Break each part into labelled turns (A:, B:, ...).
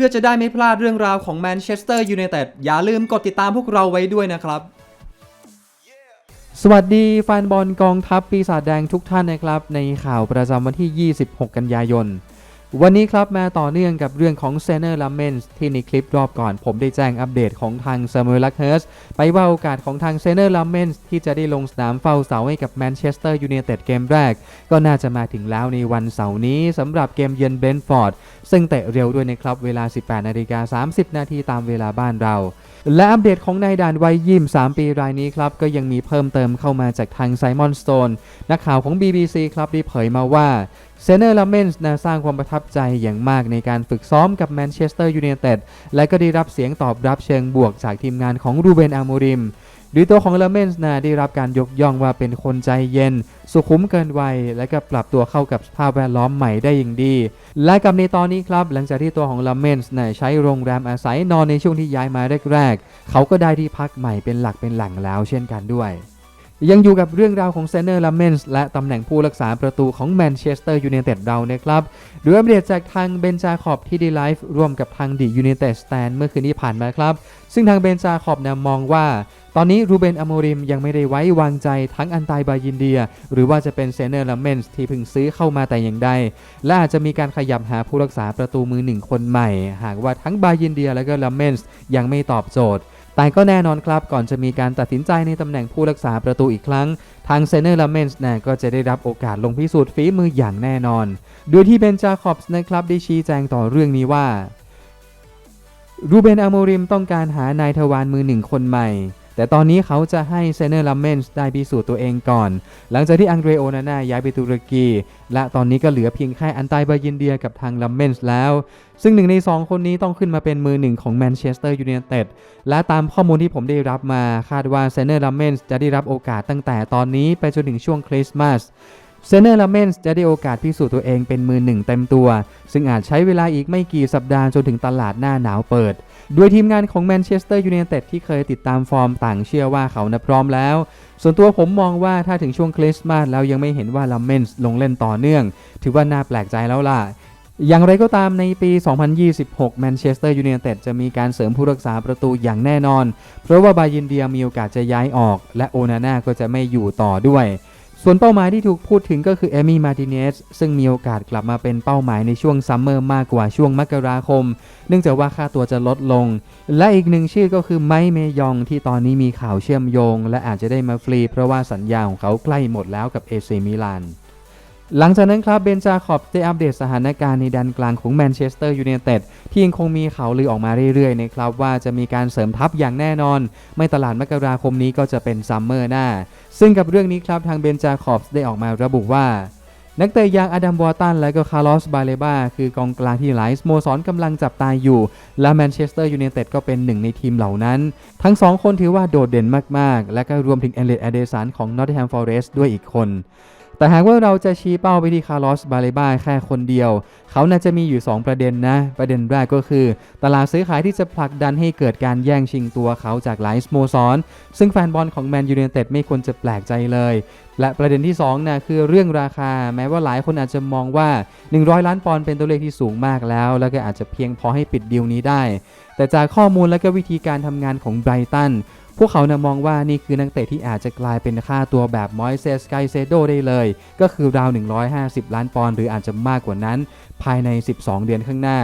A: พื่อจะได้ไม่พลาดเรื่องราวของแมนเชสเตอร์ยูไนเต็ดอย่าลืมกดติดตามพวกเราไว้ด้วยนะครับ สวัสดีแฟนบอลกองทัพปีศาจแดงทุกท่านนะครับ ในข่าวประจำวันที่ 26 กันยายน วันนี้ครับมาต่อเนื่องกับเรื่องของเซเนอร์ลัมเมนส์ที่ในคลิปรอบก่อน ผมได้แจ้งอัปเดตของทางเซมูลักเฮิร์สไปว่าโอกาสของทางเซเนอร์ลัมเมนส์ที่จะได้ลงสนามเฝ้าเสาให้กับแมนเชสเตอร์ยูไนเต็ดเกมแรก ก็น่าจะมาถึงแล้วในวันเสาร์นี้สำหรับเกมเยือนเบนฟอร์ด ซึ่งเตะเร็วด้วยนะครับ เวลา 18นาฬิกา30 นาทีตามเวลาบ้านเราและอัปเดตของนายด่านวัยยิม3ปีรายนี้ครับก็ยังมีเพิ่มเติมเข้ามาจากทางไซมอนสโตนนักข่าวของ BBC ครับได้เผยมาว่า เซเนอร์ลาเมนส์นะสร้างความประทับใจอย่างมากในการฝึกซ้อมกับแมนเชสเตอร์ยูไนเต็ดและก็ได้รับเสียงตอบรับเชิงบวกจากทีมงานของรูเบนอามูริมโดยตัวของลาเมนส์นะได้รับการยกย่องว่าเป็นคนใจเย็น สุขุมเกินวัย และก็ปรับตัวเข้ากับสภาพแวดล้อมใหม่ได้อย่างดี และกับในตอนนี้ครับ หลังจากที่ตัวของลาเมนส์นะใช้โรงแรมอาศัยนอนในช่วงที่ย้ายมาแรก ๆ เขาก็ได้ที่พักใหม่เป็นหลักเป็นแหล่งแล้วเช่นกันด้วย ยังอยู่กับเรื่องราวของเซเนอร์ลาเมนส์และตำแหน่งผู้รักษาประตูของแมนเชสเตอร์ยูไนเต็ดเรานะครับโดยอัปเดตจากทางเบนจาคอบที่ด้ไลฟ์ร่วมกับทางดียูไนเต็ดสแตนเมื่อคืนที่ผ่านมาครับ ซึ่งทางเบนจาคอบเนี่ยมองว่า ตอนนี้รูเบนอโมริมยังไม่ได้ไว้วางใจทั้งอันตายบายินเดีย หรือว่าจะเป็นเซเนอร์ลาเมนส์ที่เพิ่งซื้อเข้ามาแต่อย่างใด และอาจจะมีการขยับหาผู้รักษาประตูมือหนึ่งคนใหม่ หากว่าทั้งบายินเดียและก็ลาเมนส์ยังไม่ตอบโจทย์ แต่ก็แน่นอนครับก่อนจะมีการตัดสินใจในตำแหน่งผู้รักษาประตูอีกครั้ง ทางเซเนอร์ลาเมนส์นะก็จะได้รับโอกาสลงพิสูจน์ฝีมืออย่างแน่นอน โดยที่เบนจาคอบส์นะครับได้ชี้แจงต่อเรื่องนี้ว่ารูเบนอาโมริมต้องการหานายทวารมือหนึ่งคนใหม่ แต่ตอนนี้เขาจะให้เซเนอร์ลัมเมนส์ได้พิสูจน์ตัวเองก่อน หลังจากที่อังเดรโอนาน่าย้ายไปตุรกี และตอนนี้ก็เหลือเพียงแค่อันไตบายินเดียกับทางลัมเมนส์แล้ว ซึ่งหนึ่งใน 2 คนนี้ต้องขึ้นมาเป็นมือหนึ่งของแมนเชสเตอร์ยูไนเต็ดและตามข้อมูลที่ผมได้รับมาคาดว่าเซเนอร์ลัมเมนส์จะได้รับโอกาสตั้งแต่ตอนนี้ไปจนถึงช่วงคริสต์มาส เซเนอร์ลาเมนส์จะได้โอกาสพิสูจน์ตัวเองเป็นมือหนึ่งเต็มตัว ซึ่งอาจใช้เวลาอีกไม่กี่สัปดาห์จนถึงตลาดหน้าหนาวเปิดโดยทีมงานของแมนเชสเตอร์ยูไนเต็ดที่เคยติดตามฟอร์มต่างเชื่อว่าเขานะพร้อมแล้ว ส่วนตัวผมมองว่าถ้าถึงช่วงคริสต์มาสแล้วยังไม่เห็นว่าลาเมนส์ลงเล่นต่อเนื่อง ถือว่าน่าแปลกใจแล้วล่ะอย่างไรก็ตามในปี 2026 แมนเชสเตอร์ยูไนเต็ดจะมีการเสริมผู้รักษาประตูอย่างแน่นอน เพราะว่าบายินเดียมีโอกาสจะย้ายออก และโอนาน่าก็จะไม่อยู่ต่อด้วย ส่วนเป้าหมายที่ถูกพูดถึงก็คือเอมี่มาติเนสซึ่งมีโอกาสกลับมาเป็นเป้าหมายในช่วงซัมเมอร์มากกว่าช่วงมกราคม เนื่องจากว่าค่าตัวจะลดลง และอีกหนึ่งชื่อก็คือไมเมยองที่ตอนนี้มีข่าวเชื่อมโยง และอาจจะได้มาฟรี เพราะว่าสัญญาของเขาใกล้หมดแล้วกับเอซีมิลาน หลังจากนั้นครับเบนจาคอบได้อัปเดตสถานการณ์ในดันกลางของแมนเชสเตอร์ยูไนเต็ดที่ยังคงมีข่าวลือออกมาเรื่อยๆนะครับว่าจะมีการเสริมทัพอย่างแน่นอน ไม่ตลาดมกราคมนี้ก็จะเป็นซัมเมอร์หน้า ซึ่งกับเรื่องนี้ครับทางเบนจาคอบได้ออกมาระบุว่านักเตะอย่างอดัมวอร์ตันและก็คาร์ลอสบาเลบาคือกองกลางที่หลายสโมสรกำลังจับตายอยู่ และแมนเชสเตอร์ยูไนเต็ดก็เป็นหนึ่งในทีมเหล่านั้น ทั้งสองคนถือว่าโดดเด่นมากๆ และก็รวมถึงเอเลตอเดสันของนอตติแฮมฟอเรสต์ด้วยอีกคน แต่หากว่าเราจะชี้เป้าไปที่คาร์ลอส บาเลบาแค่คนเดียว เขาน่าจะมีอยู่ 2 ประเด็นนะ ประเด็นแรกก็คือ ตลาดซื้อขายที่จะผลักดันให้เกิดการแย่งชิงตัวเขาจากหลายสโมสร ซึ่งแฟนบอลของแมนยูไนเต็ดไม่ควรจะแปลกใจเลย และประเด็นที่2นะคือเรื่องราคา แม้ว่าหลายคนอาจจะมองว่า 100 ล้านปอนด์เป็นตัวเลขที่สูงมากแล้ว แล้วก็อาจจะเพียงพอให้ปิดดีลนี้ได้ แต่จากข้อมูลและก็วิธีการทำงานของไบรตัน พวกเขานะมองว่านี่คือนักเตะที่อาจจะกลายเป็นค่าตัวแบบมอยเซสไกเซโดได้เลย ก็คือราว 150 ล้านปอนด์หรืออาจจะมากกว่านั้น ภายใน 12 เดือนข้างหน้า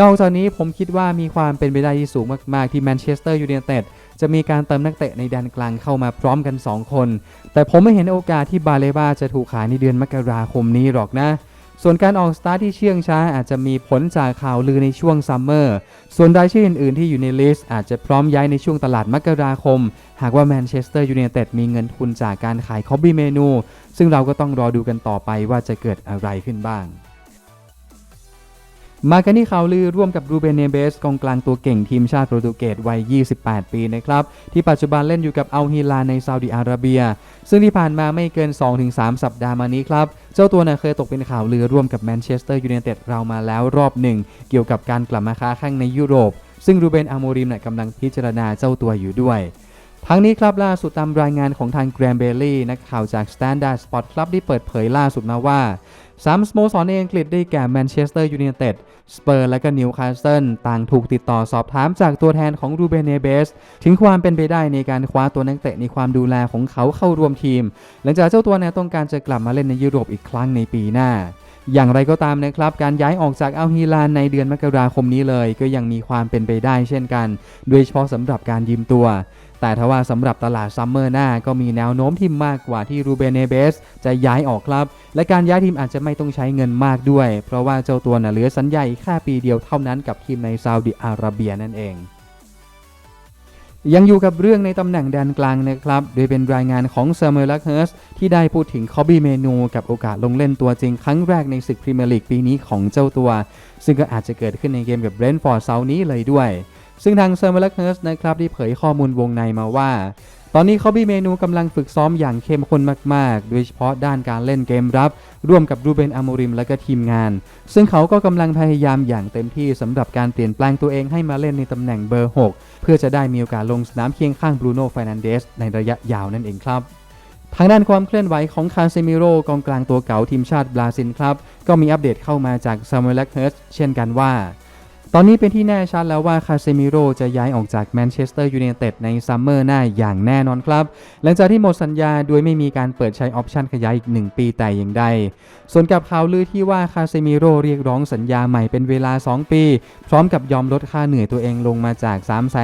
A: นอกจากนี้ผมคิดว่ามีความเป็นไปได้ที่สูงมากๆที่แมนเชสเตอร์ยูไนเต็ดจะมีการเติมนักเตะในแดนกลางเข้ามาพร้อมกัน 2 คน แต่ผมไม่เห็นโอกาสที่บาเลบาจะถูกขายในเดือนมกราคมนี้หรอกนะ ส่วนการออกสตาร์ทที่เชื่องช้าอาจจะมีผลจากข่าวลือในช่วงซัมเมอร์ ส่วนรายชื่ออื่นๆที่อยู่ในลิสต์อาจจะพร้อมย้ายในช่วงตลาดมกราคม หากว่าแมนเชสเตอร์ยูไนเต็ดมีเงินทุนจากการขายคอบบี้เมนู ซึ่งเราก็ต้องรอดูกันต่อไปว่าจะเกิดอะไรขึ้นบ้าง มากันที่ข่าวลือร่วมกับรูเบนเนเบสกองกลางตัวเก่งทีมชาติโปรตุเกสวัย 28 ปีนะครับ ที่ปัจจุบันเล่นอยู่กับอัลฮิลาในซาอุดิอาระเบีย ซึ่งที่ผ่านมาไม่เกิน 2-3 สัปดาห์มานี้ครับ เจ้าตัวน่ะเคยตกเป็นข่าวลือร่วมกับแมนเชสเตอร์ยูไนเต็ดเรามาแล้วรอบหนึ่ง เกี่ยวกับการกลับมาค้าแข้งในยุโรป ซึ่งรูเบนอาโมริมน่ะกำลังพิจารณาเจ้าตัวอยู่ด้วย ทั้งนี้ครับล่าสุดตามรายงานของทางแกรมเบลลี่นักข่าวจาก Standard Sport Club ได้เปิดเผยล่าสุดมาว่าสามสโมสรในอังกฤษได้แก่แมนเชสเตอร์ยูไนเต็ด สเปอร์และก็นิวคาสเซิลต่างถูกติดต่อสอบถามจากตัวแทนของรูเบเนเบส ถึงความเป็นไปได้ในการคว้าตัวนักเตะในความดูแลของเขาเข้าร่วมทีม หลังจากเจ้าตัวเนี่ยต้องการจะกลับมาเล่นในยุโรปอีกครั้งในปีหน้า อย่างไรก็ตามนะครับ การย้ายออกจากอัลฮิลานในเดือนมกราคมนี้เลย ก็ยังมีความเป็นไปได้เช่นกัน โดยเฉพาะสำหรับการยืมตัว แต่ทว่าสำหรับตลาดซัมเมอร์หน้าก็มีแนวโน้มที่มากกว่าที่รูเบเนเบสจะย้ายออกครับ และการย้ายทีมอาจจะไม่ต้องใช้เงินมากด้วย เพราะว่าเจ้าตัวน่ะเหลือสัญญาอีกแค่ปีเดียวเท่านั้นกับทีมในซาอุดิอาระเบียนั่นเอง ยังอยู่กับเรื่องในตำแหน่งแดนกลางนะครับ โดยเป็นรายงานของเซอร์เมอร์ลักเฮิร์สที่ได้พูดถึงคอบบี้เมนูกับโอกาสลงเล่นตัวจริงครั้งแรกในศึกพรีเมียร์ลีกปีนี้ของเจ้าตัว ซึ่งก็อาจจะเกิดขึ้นในเกมกับเบรนท์ฟอร์ดเซาร์นี้เลยด้วย ซึ่งทางเซอร์เมอร์ลักเฮิร์สนะครับที่เผยข้อมูลวงในมาว่า ตอนนี้คอบบี้เมนูกำลังฝึกซ้อมอย่างเข้มข้นมากๆ โดยเฉพาะด้านการเล่นเกมรับ ร่วมกับรูเบนอาโมริมและก็ทีมงาน ซึ่งเขาก็กำลังพยายามอย่างเต็มที่สำหรับการเปลี่ยนแปลงตัวเองให้มาเล่นในตำแหน่งเบอร์ 6 เพื่อจะได้มีโอกาสลงสนามเคียงข้างบรูโน่ฟนันเดสในระยะยาวนั่นเองครับทางด้านความเคลื่อนไหวของคาเซมิโร่กองกลางตัวเก่าทีมชาติบราซิลครับ ก็มีอัปเดตเข้ามาจากซามูเอลเฮิร์สเช่นกันว่า ตอนนี้เป็นที่แน่ชัดแล้วว่าคาเซมิโร่จะย้ายออกจากแมนเชสเตอร์ยูไนเต็ดในซัมเมอร์หน้าอย่างแน่นอนครับ หลังจากที่หมดสัญญาโดยไม่มีการเปิดใช้ออปชันขยายอีก 1 ปีแต่อย่างใด ส่วนกับข่าวลือที่ว่าคาเซมิโร่เรียกร้องสัญญาใหม่เป็นเวลา 2 ปี พร้อมกับยอมลดค่าเหนื่อยตัวเองลงมาจาก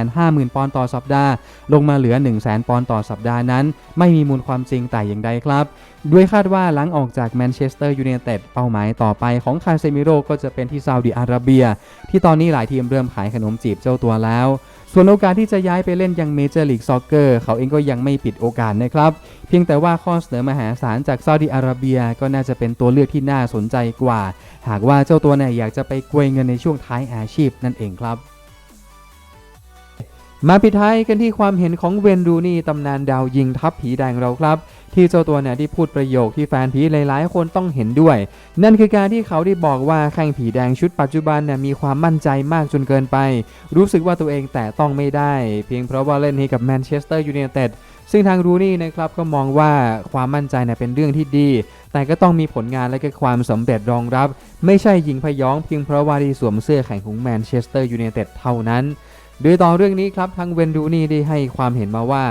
A: 350,000 ปอนด์ต่อสัปดาห์ ลงมาเหลือ 100,000 ปอนด์ต่อสัปดาห์นั้น ไม่มีมูลความจริงแต่อย่างใดครับ ด้วยคาดว่าหลังออกจากแมนเชสเตอร์ยูไนเต็ดเป้าหมายต่อไปของคาเซมิโร่ก็จะเป็นที่ซาอุดิอาระเบีย ที่ตอนนี้หลายทีมเริ่มขายขนมจีบเจ้าตัวแล้ว ส่วนโอกาสที่จะย้ายไปเล่นยังเมเจอร์ลีกซ็อกเกอร์เขาเองก็ยังไม่ปิดโอกาสนะครับ เพียงแต่ว่าข้อเสนอมหาศาลจากซาอุดิอาระเบียก็น่าจะเป็นตัวเลือกที่น่าสนใจกว่า หากว่าเจ้าตัวเนี่ยอยากจะไปกวยเงินในช่วงท้ายอาชีพนั่นเองครับ มาปิดท้ายกันที่ความเห็นของเวนรูนี่ตำนานดาวยิงทัพผีแดงเราครับ ที่เจ้าตัวเนี่ยที่พูดประโยคที่แฟนผีหลายๆ คนต้องเห็นด้วย นั่นคือการที่เขาได้บอกว่าแข้งผีแดงชุดปัจจุบันเนี่ยมีความมั่นใจมากจนเกินไป รู้สึกว่าตัวเองแต่ต้องไม่ได้ เพียงเพราะว่าเล่นให้กับแมนเชสเตอร์ยูไนเต็ดซึ่งทางรูนี่นะครับก็มองว่าความมั่นใจเนี่ยเป็นเรื่องที่ดี แต่ก็ต้องมีผลงานและก็ความสำเร็จรองรับ ไม่ใช่ยิงพยองเพียงเพราะว่าได้สวมเสื้อแข่งของแมนเชสเตอร์ยูไนเต็ดเท่านั้น โดยต่อเรื่องนี้ครับทางเวนดูนี่ได้ให้ความเห็นมาว่า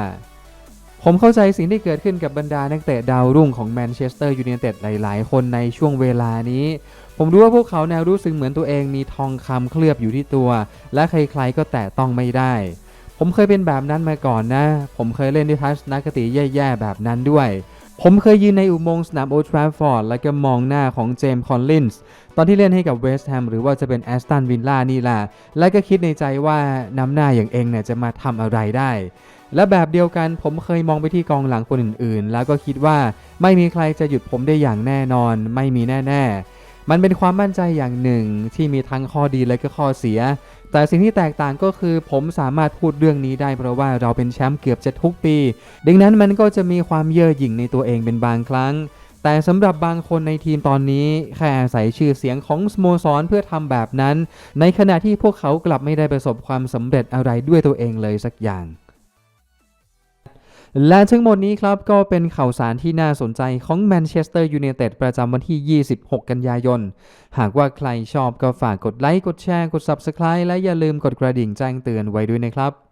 A: ผมเข้าใจสิ่งที่เกิดขึ้นกับบรรดานักเตะดาวรุ่งของแมนเชสเตอร์ยูไนเต็ดหลาย ๆ คนในช่วงเวลานี้ ผมรู้ว่าพวกเขาแนวรู้สึกเหมือนตัวเองมีทองคำเคลือบอยู่ที่ตัว และใครๆก็แตะต้องไม่ได้ ผมเคยเป็นแบบนั้นมาก่อนนะ ผมเคยเล่นด้วยทัศนคติแย่ๆแบบนั้นด้วย ผมเคยยืนในอุโมงค์สนามโอทราฟฟอร์ดและก็มองหน้าของเจมส์คอนลินส์ตอนที่เล่นให้กับเวสต์แฮมหรือว่าจะเป็นแอสตันวิลล่านี่แหละและก็คิดในใจว่าน้ำหน้าอย่างเองเนี่ยจะมาทำอะไรได้ และแบบเดียวกันผมเคยมองไปที่กองหลังคนอื่นๆ แล้วก็คิดว่าไม่มีใครจะหยุดผมได้อย่างแน่นอน ไม่มีแน่ ๆ มันเป็นความมั่นใจอย่างหนึ่งที่มีทั้งข้อดีและก็ข้อเสีย แต่สิ่งที่แตกต่างก็คือผมสามารถพูดเรื่องนี้ได้ เพราะว่าเราเป็นแชมป์เกือบจะทุกปี ดังนั้นมันก็จะมีความเย่อหยิ่งในตัวเองเป็นบางครั้ง แต่สำหรับบางคนในทีมตอนนี้ แค่อาศัยชื่อเสียงของสโมสรเพื่อทำแบบนั้น ในขณะที่พวกเขากลับไม่ได้ประสบความสำเร็จอะไรด้วยตัวเองเลยสักอย่าง และทั้งหมดนี้ครับก็เป็นข่าวสารที่น่าสนใจของแมนเชสเตอร์ยูไนเต็ดประจำวันที่ 26 กันยายน หากว่าใครชอบก็ฝากกดไลค์ กดแชร์ กด Subscribe และอย่าลืมกดกระดิ่งแจ้งเตือนไว้ด้วยนะครับ